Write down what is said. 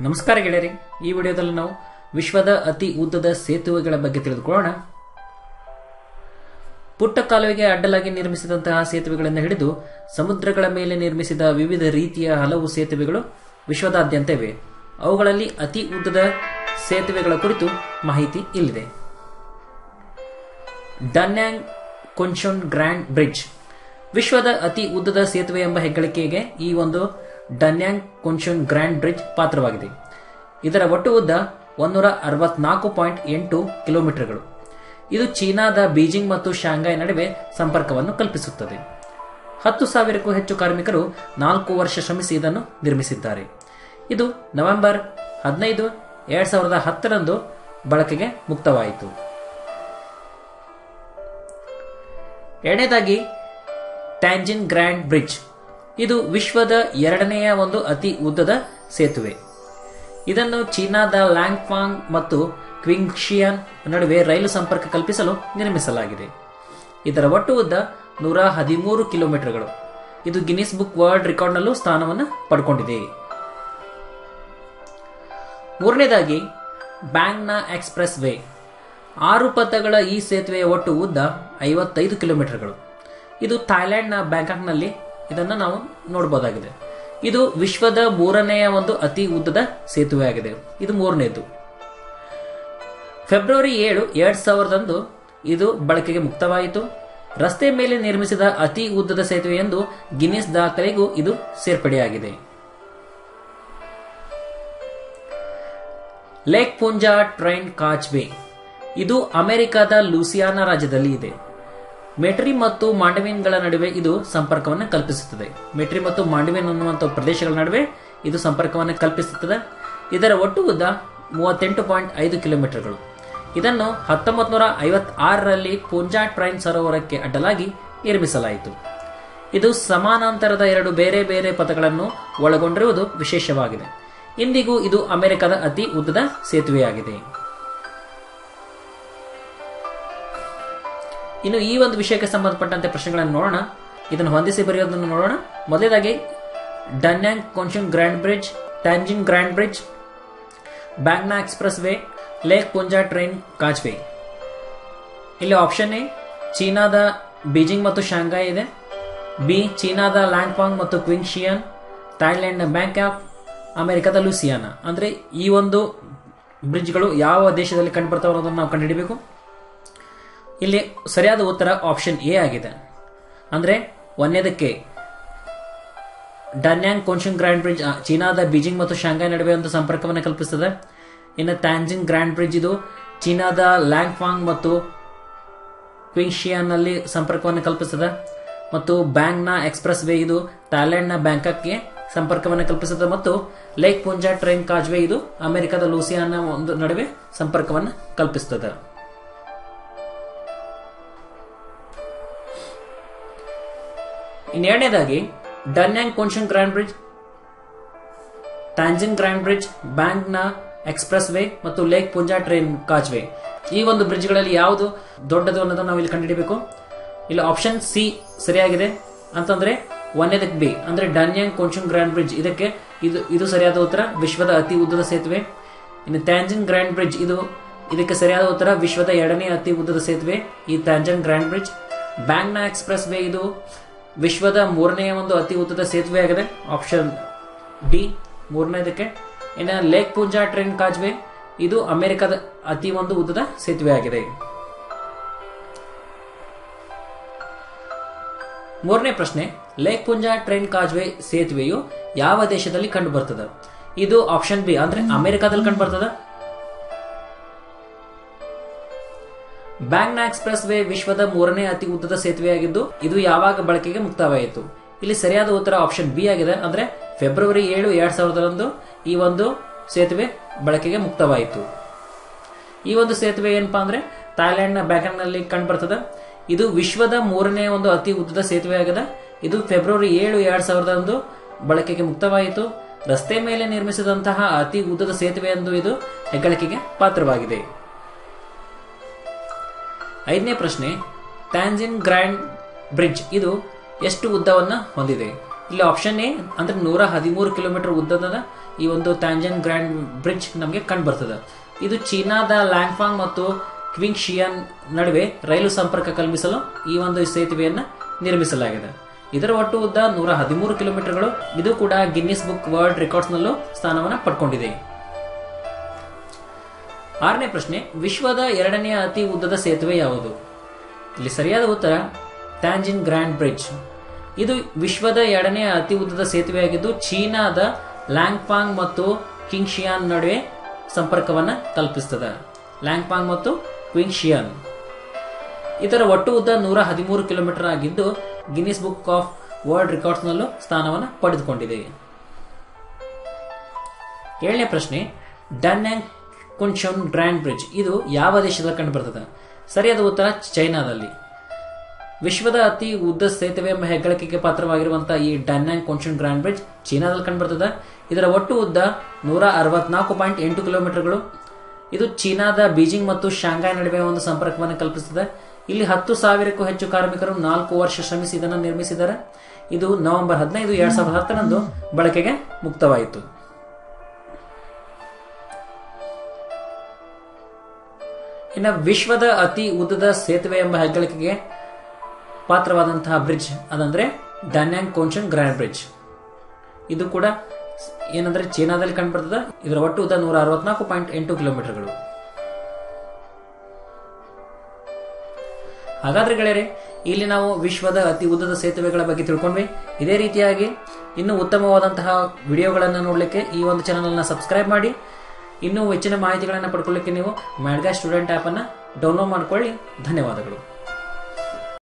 ನಮಸ್ಕಾರ ಗೆಳೆಯರಿ. ಈ ವಿಡಿಯೋದಲ್ಲಿ ನಾವು ವಿಶ್ವದ ಅತಿ ಉದ್ದದ ಸೇತುವೆಗಳ ಬಗ್ಗೆ ತಿಳಿದುಕೊಳ್ಳೋಣ. ಪುಟ್ಟ ಕಾಲುವೆಗೆ ಅಡ್ಡಲಾಗಿ ನಿರ್ಮಿಸಿದಂತಹ ಸೇತುವೆಗಳನ್ನು ಹಿಡಿದು ಸಮುದ್ರಗಳ ಮೇಲೆ ನಿರ್ಮಿಸಿದ ವಿವಿಧ ರೀತಿಯ ಹಲವು ಸೇತುವೆಗಳು ವಿಶ್ವದಾದ್ಯಂತ ಇವೆ. ಅವುಗಳಲ್ಲಿ ಅತಿ ಉದ್ದದ ಸೇತುವೆಗಳ ಕುರಿತು ಮಾಹಿತಿ ಇಲ್ಲಿದೆ. Danyang Kunshan Grand Bridge. ವಿಶ್ವದ ಅತಿ ಉದ್ದದ ಸೇತುವೆ ಎಂಬ ಹೆಗ್ಗಳಿಕೆಗೆ ಈ ಒಂದು ಡನ್ಯಾಂಗ್ ಕುನ್ಶುನ್ ಗ್ರ್ಯಾಂಡ್ ಬ್ರಿಡ್ಜ್ ಪಾತ್ರವಾಗಿದೆ. ಇದರ ಒಟ್ಟು ಉದ್ದ ಒಂದೂರ ಅರವತ್ನಾಲ್ಕು ಪಾಯಿಂಟ್ ಎಂಟು ಕಿಲೋಮೀಟರ್ಗಳು. ಇದು ಚೀನಾದ ಬೀಜಿಂಗ್ ಮತ್ತು ಶಾಂಘೈ ನಡುವೆ ಸಂಪರ್ಕವನ್ನು ಕಲ್ಪಿಸುತ್ತದೆ. ಹತ್ತು ಸಾವಿರಕ್ಕೂ ಹೆಚ್ಚು ಕಾರ್ಮಿಕರು ನಾಲ್ಕು ವರ್ಷ ಶ್ರಮಿಸಿ ಇದನ್ನು ನಿರ್ಮಿಸಿದ್ದಾರೆ. ಇದು ನವೆಂಬರ್ ಹದಿನೈದು, ಎರಡ್ ಸಾವಿರದ ಹತ್ತರಂದು ಬಳಕೆಗೆ ಮುಕ್ತವಾಯಿತು. ಎರಡನೇದಾಗಿ, ಟ್ಯಾಂಜಿನ್ ಗ್ರ್ಯಾಂಡ್ ಬ್ರಿಡ್ಜ್. ಇದು ವಿಶ್ವದ ಎರಡನೆಯ ಒಂದು ಅತಿ ಉದ್ದದ ಸೇತುವೆ. ಇದನ್ನು ಚೀನಾದ ಲ್ಯಾಂಗ್ಫಾಂಗ್ ಮತ್ತು ಕ್ವಿಂಗ್ಶಿಯನ್ ನಡುವೆ ರೈಲು ಸಂಪರ್ಕ ಕಲ್ಪಿಸಲು ನಿರ್ಮಿಸಲಾಗಿದೆ. ಇದರ ಒಟ್ಟು ಉದ್ದ ನೂರ ಹದಿಮೂರು ಕಿಲೋಮೀಟರ್ಗಳು. ಇದು ಗಿನ್ನಿಸ್ ಬುಕ್ ವರ್ಲ್ಡ್ ರೆಕಾರ್ಡ್ನಲ್ಲೂ ಸ್ಥಾನವನ್ನು ಪಡ್ಕೊಂಡಿದೆ. ಮೂರನೇದಾಗಿ, ಬ್ಯಾಂಗ್ನ ಎಕ್ಸ್ಪ್ರೆಸ್ ವೇ ಆರು ಪಥಗಳ ಈ ಸೇತುವೆಯ ಒಟ್ಟು ಉದ್ದ ಐವತ್ತೈದು ಕಿಲೋಮೀಟರ್ಗಳು. ಇದು ಥಾಯ್ಲೆಂಡ್ನ ಬ್ಯಾಂಕಾಕ್ನಲ್ಲಿ ಇದನ್ನು ನಾವು ನೋಡಬಹುದಾಗಿದೆ ಇದು ವಿಶ್ವದ ಮೂರನೆಯ ಒಂದು ಅತಿ ಉದ್ದದ ಸೇತುವೆ ಆಗಿದೆ. ಇದು ಮೂರನೇದು ಫೆಬ್ರವರಿ ಏಳು, ಎರಡ್ ಸಾವಿರದಂದು ಇದು ಬಳಕೆಗೆ ಮುಕ್ತವಾಯಿತು. ರಸ್ತೆ ಮೇಲೆ ನಿರ್ಮಿಸಿದ ಅತಿ ಉದ್ದದ ಸೇತುವೆ ಎಂದು ಗಿನ್ನಿಸ್ ದಾಖಲೆಗೂ ಇದು ಸೇರ್ಪಡೆಯಾಗಿದೆ. ಲೇಕ್ ಪುಂಜಾ ಟ್ರೈನ್ ಕಾಚ್ ಇದು ಅಮೆರಿಕದ ಲೂಸಿಯಾನಾ ರಾಜ್ಯದಲ್ಲಿ ಇದೆ. ಮೆಟ್ರಿ ಮತ್ತು ಮಾಂಡವಿನ್ಗಳ ನಡುವೆ ಇದು ಸಂಪರ್ಕವನ್ನು ಕಲ್ಪಿಸುತ್ತದೆ. ಮೆಟ್ರಿ ಮತ್ತು ಮಾಂಡವಿನ್ ಅನ್ನುವಂಥ ಪ್ರದೇಶಗಳ ನಡುವೆ ಇದು ಸಂಪರ್ಕವನ್ನು ಕಲ್ಪಿಸುತ್ತದೆ. ಇದರ ಒಟ್ಟು ಉದ್ದ ಮೂವತ್ತೆಂಟು ಪಾಯಿಂಟ್ ಐದು ಕಿಲೋಮೀಟರ್ಗಳು. ಇದನ್ನು ಹತ್ತೊಂಬತ್ತು ನೂರ ಐವತ್ತಾರರಲ್ಲಿ ಪೂಂಜಾ ಟ್ರೈನ್ ಸರೋವರಕ್ಕೆ ಅಡ್ಡಲಾಗಿ ನಿರ್ಮಿಸಲಾಯಿತು. ಇದು ಸಮಾನಾಂತರದ ಎರಡು ಬೇರೆ ಬೇರೆ ಪಥಗಳನ್ನು ಒಳಗೊಂಡಿರುವುದು ವಿಶೇಷವಾಗಿದೆ. ಇಂದಿಗೂ ಇದು ಅಮೆರಿಕದ ಅತಿ ಉದ್ದದ ಸೇತುವೆಯಾಗಿದೆ. ಇನ್ನು ಈ ಒಂದು ವಿಷಯಕ್ಕೆ ಸಂಬಂಧಪಟ್ಟಂತೆ ಪ್ರಶ್ನೆಗಳನ್ನು ನೋಡೋಣ. ಇದನ್ನು ಹೊಂದಿಸಿ ಬರೆಯೋದನ್ನು ನೋಡೋಣ. ಮೊದಲೇದಾಗಿ Danyang Kunshan grand bridge Tianjin grand bridge Bangna expressway lake Pontchartrain causeway ಇಲ್ಲಿ ಆಪ್ಷನ್ ಎ ಚೀನಾದ ಬೀಜಿಂಗ್ ಮತ್ತು ಶಾಂಘಾಯ್ ಇದೆ. ಬಿ ಚೀನಾದ ಲ್ಯಾಂಗ್ಪಾಂಗ್ ಮತ್ತು ಕ್ವಿಂಗ್ಶಿಯನ್ ಥೈಲ್ಯಾಂಡ್ನ ಬ್ಯಾಂಕಾಕ್ ಅಮೆರಿಕದ ಲೂಸಿಯಾನಾ. ಅಂದರೆ ಈ ಒಂದು ಬ್ರಿಡ್ಜ್ಗಳು ಯಾವ ದೇಶದಲ್ಲಿ ಕಂಡುಬರ್ತಾವೆ ಅನ್ನೋದನ್ನು ನಾವು ಕಂಡುಹಿಡಬೇಕು. ಇಲ್ಲಿ ಸರಿಯಾದ ಉತ್ತರ ಆಪ್ಷನ್ ಎ ಆಗಿದೆ. ಅಂದ್ರೆ ಒಂದನೇದಕ್ಕೆ ಡನ್ಯಾಂಗ್ ಕೋನ್ಶನ್ ಗ್ರ್ಯಾಂಡ್ ಬ್ರಿಡ್ಜ್ ಚೀನಾದ ಬೀಜಿಂಗ್ ಮತ್ತು ಶಾಂಘೈ ನಡುವೆ ಒಂದು ಸಂಪರ್ಕವನ್ನು ಕಲ್ಪಿಸುತ್ತದೆ ಇನ್ನು ಟ್ಯಾಂಜಿಂಗ್ ಗ್ರ್ಯಾಂಡ್ ಬ್ರಿಡ್ಜ್ ಇದು ಚೀನಾದ ಲ್ಯಾಂಗ್ಫಾಂಗ್ ಮತ್ತು ಕ್ವಿಂಗ್ಶಿಯಾನ್ನಲ್ಲಿ ಸಂಪರ್ಕವನ್ನು ಕಲ್ಪಿಸುತ್ತದೆ ಮತ್ತು ಬ್ಯಾಂಗ್ನ ಎಕ್ಸ್ಪ್ರೆಸ್ ವೇ ಇದು ಥಾಯ್ಲೆಂಡ್ನ ಬ್ಯಾಂಕಾಕ್ಗೆ ಸಂಪರ್ಕವನ್ನು ಕಲ್ಪಿಸುತ್ತದೆ ಮತ್ತು ಲೇಕ್ ಪುಂಜಾ ಟ್ರೈನ್ ಕಾಜ್ವೆ ಇದು ಅಮೆರಿಕದ ಲೂಸಿಯಾನ ಒಂದು ನಡುವೆ ಸಂಪರ್ಕವನ್ನು ಕಲ್ಪಿಸುತ್ತದೆ ಇನ್ನೆರಡನೇದಾಗಿ Danyang Kunshan Grand Bridge Tianjin Grand Bridge ಬ್ಯಾಂಕ್ನ ಎಕ್ಸ್ಪ್ರೆಸ್ ವೇ ಮತ್ತು lake Pontchartrain cause way ಈ ಒಂದು ಬ್ರಿಡ್ಜ್ಗಳಲ್ಲಿ ಯಾವುದು ದೊಡ್ಡದು ಅನ್ನೋದನ್ನು ನಾವು ಇಲ್ಲಿ ಕಂಡುಹಿಡಬೇಕು. ಇಲ್ಲಿ ಆಪ್ಷನ್ ಸಿ ಸರಿಯಾಗಿದೆ. ಅಂತಂದ್ರೆ ಒಂದನೇದಕ್ಕೆ ಬಿ ಅಂದ್ರೆ ಡನ್ಯಾಂಗ್ ಕೊನ್ಶನ್ ಗ್ರ್ಯಾಂಡ್ ಬ್ರಿಡ್ಜ್ ಇದಕ್ಕೆ ಇದು ಇದು ಸರಿಯಾದ ಉತ್ತರ, ವಿಶ್ವದ ಅತಿ ಉದ್ದದ ಸೇತುವೆ. ಇನ್ನು ಟ್ಯಾಂಜಿನ್ ಗ್ರ್ಯಾಂಡ್ ಬ್ರಿಡ್ಜ್ ಇದು ಇದಕ್ಕೆ ಸರಿಯಾದ ಉತ್ತರ, ವಿಶ್ವದ ಎರಡನೇ ಅತಿ ಉದ್ದದ ಸೇತುವೆ, ಈ Tianjin Grand Bridge Bang Na Expressway ಇದು ವಿಶ್ವದ ಮೂರನೆಯ ಒಂದು ಅತಿ ಉದ್ದದ ಸೇತುವೆ ಆಗಿದೆ. ಆಪ್ಷನ್ ಡಿ ಮೂರನೇದಕ್ಕೆ. ಇನ್ನು ಲೇಕ್ ಪೂಂಜಾ ಟ್ರೈನ್ ಕಾಜ್ವೆ, ಇದು ಅಮೆರಿಕದ ಅತಿ ಒಂದು ಉದ್ದದ ಸೇತುವೆ ಆಗಿದೆ. ಮೂರನೇ ಪ್ರಶ್ನೆ ಲೇಕ್ ಪುಂಜಾ ಟ್ರೈನ್ ಕಾಜ್ವೆ ಸೇತುವೆಯು ಯಾವ ದೇಶದಲ್ಲಿ ಕಂಡು ಬರ್ತದೆ ಇದು ಆಪ್ಷನ್ ಬಿ ಅಂದ್ರೆ ಅಮೆರಿಕಾದಲ್ಲಿ ಕಂಡು ಬರ್ತದ ಬ್ಯಾಂಗ್ನ ಎಕ್ಸ್ಪ್ರೆಸ್ ವೇ ವಿಶ್ವದ ಮೂರನೇ ಅತಿ ಉದ್ದದ ಸೇತುವೆಯಾಗಿದ್ದು, ಇದು ಯಾವಾಗ ಬಳಕೆಗೆ ಮುಕ್ತವಾಯಿತು ಇಲ್ಲಿ ಸರಿಯಾದ ಉತ್ತರ ಆಪ್ಷನ್ ಬಿ ಆಗಿದೆ. ಅಂದ್ರೆ ಫೆಬ್ರವರಿ ಏಳು ಎರಡ್ ಸಾವಿರದಂದು ಈ ಒಂದು ಸೇತುವೆ ಬಳಕೆಗೆ ಮುಕ್ತವಾಯಿತು. ಈ ಒಂದು ಸೇತುವೆ ಏನಪ್ಪಾ ಅಂದ್ರೆ ಥಾಯ್ಲೆಂಡ್ನ ಬ್ಯಾಂಕಾಕ್ನಲ್ಲಿ ಕಂಡು ಬರ್ತದೆ ಇದು ವಿಶ್ವದ ಮೂರನೇ ಒಂದು ಅತಿ ಉದ್ದದ ಸೇತುವೆ ಆಗಿದೆ ಇದು ಫೆಬ್ರವರಿ ಏಳು ಎರಡ್ ಸಾವಿರದಂದು ಬಳಕೆಗೆ ಮುಕ್ತವಾಯಿತು. ರಸ್ತೆ ಮೇಲೆ ನಿರ್ಮಿಸಿದಂತಹ ಅತಿ ಉದ್ದದ ಸೇತುವೆ ಎಂದು ಇದು ಹೆಗ್ಗಳಿಕೆಗೆ ಪಾತ್ರವಾಗಿದೆ. ಐದನೇ ಪ್ರಶ್ನೆ, ಟ್ಯಾಂಜಿನ್ ಗ್ರ್ಯಾಂಡ್ ಬ್ರಿಡ್ಜ್, ಇದು ಎಷ್ಟು ಉದ್ದವನ್ನ ಹೊಂದಿದೆ? ಇಲ್ಲಿ ಆಪ್ಷನ್ ಎ ಅಂದ್ರೆ ನೂರ ಹದಿಮೂರು ಕಿಲೋಮೀಟರ್ ಉದ್ದದ ಈ ಒಂದು ಟ್ಯಾಂಜನ್ ಗ್ರ್ಯಾಂಡ್ ಬ್ರಿಡ್ಜ್ ನಮಗೆ ಕಂಡು ಬರ್ತದೆ. ಇದು ಚೀನಾದ ಲ್ಯಾಂಗ್ಫಾಂಗ್ ಮತ್ತು ಕ್ವಿಂಗ್ ಶಿಯನ್ ನಡುವೆ ರೈಲು ಸಂಪರ್ಕ ಕಲ್ಪಿಸಲು ಈ ಒಂದು ಸೇತುವೆಯನ್ನು ನಿರ್ಮಿಸಲಾಗಿದೆ. ಇದರ ಒಟ್ಟು ಉದ್ದ ನೂರ ಹದಿಮೂರು ಕಿಲೋಮೀಟರ್ಗಳು. ಇದು ಕೂಡ ಗಿನ್ನಿಸ್ ಬುಕ್ ವರ್ಲ್ಡ್ ರೆಕಾರ್ಡ್ಸ್ ನಲ್ಲೂ ಸ್ಥಾನವನ್ನು ಪಡ್ಕೊಂಡಿದೆ. ಆರನೇ ಪ್ರಶ್ನೆ, ವಿಶ್ವದ ಎರಡನೆಯ ಅತಿ ಉದ್ದದ ಸೇತುವೆ ಯಾವುದು? ಇಲ್ಲಿ ಸರಿಯಾದ ಉತ್ತರ ಟ್ಯಾಂಜಿನ್ ಗ್ರ್ಯಾಂಡ್ ಬ್ರಿಡ್ಜ್ ಇದು ವಿಶ್ವದ ಎರಡನೆಯ ಅತಿ ಉದ್ದದ ಸೇತುವೆಯಾಗಿದ್ದು, ಚೀನಾದ ಲ್ಯಾಂಗ್ಪಾಂಗ್ ಮತ್ತು ಕಿಂಗ್ಶಿಯಾನ್ ನಡುವೆ ಸಂಪರ್ಕವನ್ನು ಕಲ್ಪಿಸುತ್ತದೆ ಲ್ಯಾಂಗ್ಪಾಂಗ್ ಮತ್ತು ಕ್ವಿಂಗ್ಶಿಯಾನ್. ಇದರ ಒಟ್ಟು ಉದ್ದ ನೂರ ಹದಿಮೂರು ಕಿಲೋಮೀಟರ್ ಆಗಿದ್ದು ಗಿನ್ನಿಸ್ ಬುಕ್ ಆಫ್ ವರ್ಲ್ಡ್ ರೆಕಾರ್ಡ್ಸ್ನಲ್ಲೂ ಸ್ಥಾನವನ್ನು ಪಡೆದುಕೊಂಡಿದೆ. ಏಳನೇ ಪ್ರಶ್ನೆ ಡನ್ಯಾಂಗ್ ಕುನ್ಶನ್ ಗ್ರ್ಯಾಂಡ್ ಬ್ರಿಡ್ಜ್. ಇದು ಯಾವ ದೇಶದಲ್ಲಿ ಕಂಡುಬರ್ತದೆ? ಸರಿಯಾದ ಉತ್ತರ ಚೈನಾದಲ್ಲಿ. ವಿಶ್ವದ ಅತಿ ಉದ್ದ ಸೇತುವೆ ಎಂಬ ಹೆಗ್ಗಳಿಕೆಗೆ ಪಾತ್ರವಾಗಿರುವಂತಹ ಈ ಡನ್ಯಾಂಗ್ ಕೊನ್ಶನ್ ಗ್ರ್ಯಾಂಡ್ ಬ್ರಿಡ್ಜ್ ಚೀನಾದಲ್ಲಿ ಕಂಡುಬರ್ತದೆ. ಇದರ ಒಟ್ಟು ಉದ್ದ ನೂರ ಅರವತ್ನಾಲ್ಕು ಪಾಯಿಂಟ್ ಎಂಟು ಕಿಲೋಮೀಟರ್ಗಳು. ಇದು ಚೀನಾದ ಬೀಜಿಂಗ್ ಮತ್ತು ಶಾಂಘೈ ನಡುವೆ ಒಂದು ಸಂಪರ್ಕವನ್ನು ಕಲ್ಪಿಸುತ್ತದೆ. ಇಲ್ಲಿ ಹತ್ತು ಸಾವಿರಕ್ಕೂ ಹೆಚ್ಚು ಕಾರ್ಮಿಕರು ನಾಲ್ಕು ವರ್ಷ ಶ್ರಮಿಸಿ ಇದನ್ನು ನಿರ್ಮಿಸಿದ್ದಾರೆ. ಇದು ನವೆಂಬರ್ ಹದಿನೈದು, ಎರಡ್ ಸಾವಿರದ ಹತ್ತರಂದು ಬಳಕೆಗೆ ಮುಕ್ತವಾಯಿತು. ಇನ್ನು ವಿಶ್ವದ ಅತಿ ಉದ್ದದ ಸೇತುವೆ ಎಂಬ ಹೆಗ್ಗಳಿಕೆಗೆ ಪಾತ್ರವಾದಂತಹ ಬ್ರಿಡ್ಜ್ ಅದಂದ್ರೆ ಡ್ಯಾನ್ಯಾಂಗ್ ಕೋನ್ಶನ್ ಗ್ರ್ಯಾಂಡ್ ಬ್ರಿಡ್ಜ್. ಇದು ಕೂಡ ಏನಂದ್ರೆ ಚೀನಾದಲ್ಲಿ ಕಂಡುಬರ್ತದ. ಇದರ ಒಟ್ಟು ಉದ್ದ ನೂರ ಅರವತ್ನಾಲ್ಕು ಪಾಯಿಂಟ್ ಎಂಟು ಕಿಲೋಮೀಟರ್ಗಳು. ಹಾಗಾದ್ರೆ ಗೆಳೆಯರೆ, ಇಲ್ಲಿ ನಾವು ವಿಶ್ವದ ಅತಿ ಉದ್ದದ ಸೇತುವೆಗಳ ಬಗ್ಗೆ ತಿಳ್ಕೊಂಡ್ವಿ. ಇದೇ ರೀತಿಯಾಗಿ ಇನ್ನೂ ಉತ್ತಮವಾದಂತಹ ವಿಡಿಯೋಗಳನ್ನು ನೋಡಲಿಕ್ಕೆ ಈ ಒಂದು ಚಾನಲ್ ಅನ್ನ ಸಬ್ಸ್ಕ್ರೈಬ್ ಮಾಡಿ. ಇನ್ನೂ ಹೆಚ್ಚಿನ ಮಾಹಿತಿಗಳನ್ನು ಪಡ್ಕೊಳ್ಳಿಕ್ಕೆ ನೀವು ಮ್ಯಾಡ್ಗಾ ಸ್ಟೂಡೆಂಟ್ ಆ್ಯಪನ್ನು ಡೌನ್ಲೋಡ್ ಮಾಡ್ಕೊಳ್ಳಿ. ಧನ್ಯವಾದಗಳು.